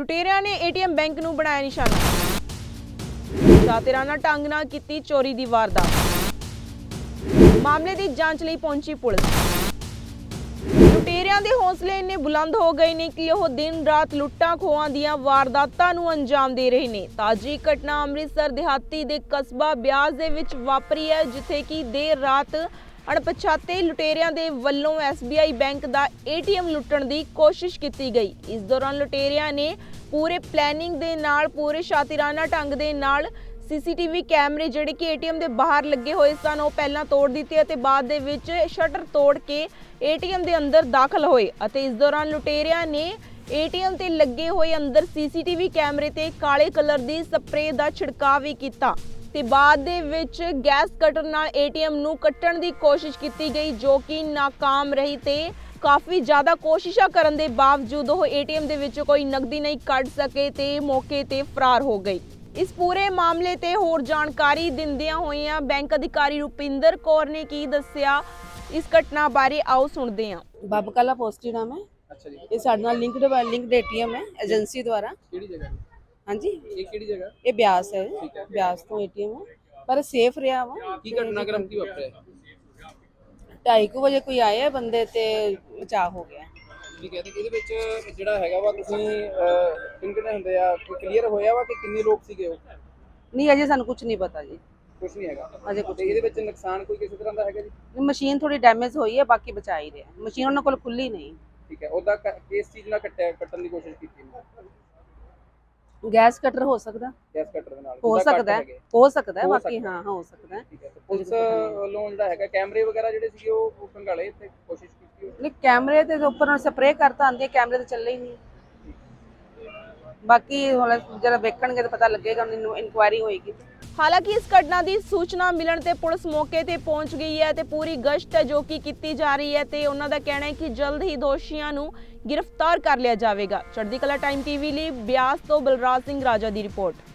ਲੁਟੇਰਿਆਂ ਨੇ ATM bank ਨੂੰ ਬਣਾਇਆ ਨਿਸ਼ਾਨਾ। ਸ਼ਾਤਿਰਾਨਾ ਢੰਗ ਨਾਲ ਕੀਤੀ ਚੋਰੀ ਦੀ ਵਾਰਦਾਤ। ਮਾਮਲੇ ਦੀ ਜਾਂਚ ਲਈ ਪਹੁੰਚੀ ਪੁਲਿਸ। ਲੁਟੇਰਿਆਂ ਦੇ ਹੌਸਲੇ ਇੰਨੇ ਬੁਲੰਦ ਹੋ ਗਏ ਨੇ ਕਿ ਉਹ ਦਿਨ ਰਾਤ ਲੁੱਟਾਂ ਖੋਹਾਂ ਦੀਆਂ ਵਾਰਦਾਤਾਂ ਨੂੰ ਅੰਜਾਮ ਦੇ ਰਹੇ ਨੇ। ਤਾਜੀ ਘਟਨਾ ਅੰਮ੍ਰਿਤਸਰ ਦਿਹਾਤੀ ਦੇ ਕਸਬਾ ਬਿਆਸ ਦੇ ਵਿੱਚ ਵਾਪਰੀ ਹੈ, ਜਿੱਥੇ ਕਿ ਦੇਰ ਰਾਤ ਅਣਪਛਾਤੇ ਲੁਟੇਰਿਆਂ ਦੇ ਵੱਲੋਂ SBI ਬੈਂਕ ਦਾ ATM ਲੁੱਟਣ ਦੀ ਕੋਸ਼ਿਸ਼ ਕੀਤੀ ਗਈ। ਇਸ ਦੌਰਾਨ ਲੁਟੇਰਿਆਂ ਨੇ ਪੂਰੇ ਪਲੈਨਿੰਗ ਦੇ ਨਾਲ, ਪੂਰੇ ਸ਼ਾਤਿਰਾਨਾ ਢੰਗ ਦੇ ਨਾਲ ਸੀਸੀਟੀਵੀ ਕੈਮਰੇ ਜਿਹੜੇ ਕਿ ਏਟੀਐਮ ਦੇ ਬਾਹਰ ਲੱਗੇ ਹੋਏ ਸਨ, ਉਹ ਪਹਿਲਾਂ ਤੋੜ ਦਿੱਤੇ ਅਤੇ ਬਾਅਦ ਦੇ ਵਿੱਚ ਸ਼ਟਰ ਤੋੜ ਕੇ ਏਟੀਐਮ ਦੇ ਅੰਦਰ ਦਾਖਲ ਹੋਏ ਅਤੇ ਇਸ ਦੌਰਾਨ ਲੁਟੇਰਿਆਂ ਨੇ ਏਟੀਐਮ ਤੇ ਲੱਗੇ ਹੋਏ ਅੰਦਰ ਸੀਸੀਟੀਵੀ ਕੈਮਰੇ ਤੇ ਕਾਲੇ ਕਲਰ ਦੀ ਸਪਰੇਅ ਦਾ ਛਿੜਕਾਅ ਵੀ ਕੀਤਾ। ਤੇ ਬਾਅਦ ਦੇ ਵਿੱਚ ਗੈਸ ਕਟਰ ਨਾਲ ਏਟੀਐਮ ਨੂੰ ਕੱਟਣ ਦੀ ਕੋਸ਼ਿਸ਼ ਕੀਤੀ ਗਈ ਜੋ ਕਿ ਨਾਕਾਮ ਰਹੀ ਤੇ ਕਾਫੀ ਜ਼ਿਆਦਾ ਕੋਸ਼ਿਸ਼ਾਂ ਕਰਨ ਦੇ ਬਾਵਜੂਦ ਉਹ ਏਟੀਐਮ ਦੇ ਵਿੱਚ ਕੋਈ ਨਕਦੀ ਨਹੀਂ ਕੱਢ ਸਕੇ ਤੇ ਮੌਕੇ ਤੇ ਫਰਾਰ ਹੋ ਗਈ। ਇਸ ਪੂਰੇ ਮਾਮਲੇ ਤੇ ਹੋਰ ਜਾਣਕਾਰੀ ਦਿੰਦਿਆਂ ਹੋਇਆਂ ਬੈਂਕ ਅਧਿਕਾਰੀ ਰੁਪਿੰਦਰ ਕੌਰ ਨੇ ਕੀ ਦੱਸਿਆ ਇਸ ਘਟਨਾ ਬਾਰੇ ਆਓ ਸੁਣਦੇ ਹਾਂ। ਬਾਬੂ ਕਾਲਾ ਪੋਸਟੀ ਨਾਮ ਹੈ। ਅੱਛਾ ਜੀ। ਇਹ ਸਾਡੇ ਨਾਲ ਲਿੰਕਡ ਲਿੰਕਡ ਏਟੀਐਮ ਹੈ ਏਜੰਸੀ ਦੁਆਰਾ। ਕਿਹੜੀ ਜਗ੍ਹਾ? ਹਾਂਜੀ। ਇਹ ਕਿਹੜੀ ਜਗ੍ਹਾ? ਇਹ ਬਿਆਸ ਹੈ। ਬਿਆਸ ਤੋਂ ਏਟੀਐਮ ਹੈ ਪਰ ਸੇਫ ਰਿਹਾ ਵਾ। ਕੀ ਘਟਨਾਕ੍ਰਮ ਕੀ ਵਾਪਰਿਆ? ਢਾਈ ਕੁ ਵਜੇ ਕੋਈ ਆਇਆ ਬੰਦੇ ਤੇ ਬਚਾਅ ਹੋ ਗਿਆ। ਜੀ ਕਹਿੰਦੇ ਕਿ ਇਹਦੇ ਵਿੱਚ ਜਿਹੜਾ ਹੈਗਾ ਵਾ ਤੁਸੀਂ ਕਿੰਨੇ ਹੁੰਦੇ ਆ? ਕੋਈ ਕਲੀਅਰ ਹੋਇਆ ਵਾ ਕਿ ਕਿੰਨੇ ਲੋਕ ਸੀਗੇ ਉਹ? ਨਹੀਂ ਅਜੇ ਸਾਨੂੰ ਕੁਝ ਨਹੀਂ ਪਤਾ ਜੀ। ਕੁਝ ਨਹੀਂ ਹੈਗਾ। ਅਜੇ ਕੁਝ ਇਹਦੇ ਵਿੱਚ ਨੁਕਸਾਨ ਕੋਈ ਕਿਸੇ ਤਰ੍ਹਾਂ ਦਾ ਹੈਗਾ ਜੀ? ਮਸ਼ੀਨ ਥੋੜੀ ਡੈਮੇਜ ਹੋਈ ਹੈ ਬਾਕੀ ਬਚਾ ਹੀ ਰਿਹਾ। ਮਸ਼ੀਨ ਉਹਨਾਂ ਕੋਲ ਖੁੱਲੀ ਨਹੀਂ। ਠੀਕ ਹੈ ਉਹਦਾ ਕਿਸ ਚੀਜ਼ ਨਾਲ ਕੱਟਿਆ ਕੱਟਣ ਦੀ ਕੋਸ਼ਿਸ਼ ਕੀਤੀ? ਗੈਸ ਕਟਰ ਹੋ ਸਕਦਾ। ਗੈਸ ਕਟਰ ਦੇ ਨਾਲ। ਹੋ ਸਕਦਾ ਹੈ। ਹੋ ਸਕਦਾ ਹੈ ਬਾਕੀ ਹਾਂ ਹੋ ਸਕਦਾ ਹੈ। ਪੁਲਿਸ ਵੱਲੋਂ ਜਿਹੜਾ ਹੈਗਾ ਕੈਮਰੇ ਵਗੈਰਾ ਜਿਹੜੇ ਸੀਗੇ ਉਹ ਖੰਗਾਲੇ ਇੱਥੇ? ਕੋਸ਼ਿਸ਼ ਕੀਤੀ ਨਹੀਂ ਕੈਮਰੇ ਤੇ ਉੱਪਰ ਸਪਰੇਅ ਕਰਤਾ ਆਂਦੇ ਕੈਮਰੇ ਤੇ ਚੱਲੇ ਹੀ ਨਹੀਂ। ਬਾਕੀ ਹੁਣ ਜਰਾ ਵੇਖਣਗੇ ਤਾਂ ਪਤਾ ਲੱਗੇਗਾ ਮੈਨੂੰ ਇਨਕੁਆਇਰੀ ਹੋਏਗੀ। ਹਾਲਾਂਕਿ ਇਸ ਘਟਨਾ ਦੀ ਸੂਚਨਾ ਮਿਲਣ ਤੇ ਪੁਲਿਸ ਮੌਕੇ ਤੇ ਪਹੁੰਚ ਗਈ ਹੈ ਤੇ ਪੂਰੀ ਗਸ਼ਤ ਹੈ ਜੋ ਕਿ ਕੀਤੀ ਜਾ ਰਹੀ ਹੈ ਤੇ ਉਹਨਾਂ ਦਾ ਕਹਿਣਾ ਹੈ ਕਿ ਜਲਦ ਹੀ ਦੋਸ਼ੀਆਂ ਨੂੰ ਗ੍ਰਿਫਤਾਰ ਕਰ ਲਿਆ ਜਾਵੇਗਾ। ਚੜ੍ਹਦੀ ਕਲਾ ਟਾਈਮ ਟੀਵੀ ਲਈ ਬਿਆਸ ਤੋਂ ਬਲਰਾਜ ਸਿੰਘ ਰਾਜਾ ਦੀ ਰਿਪੋਰਟ।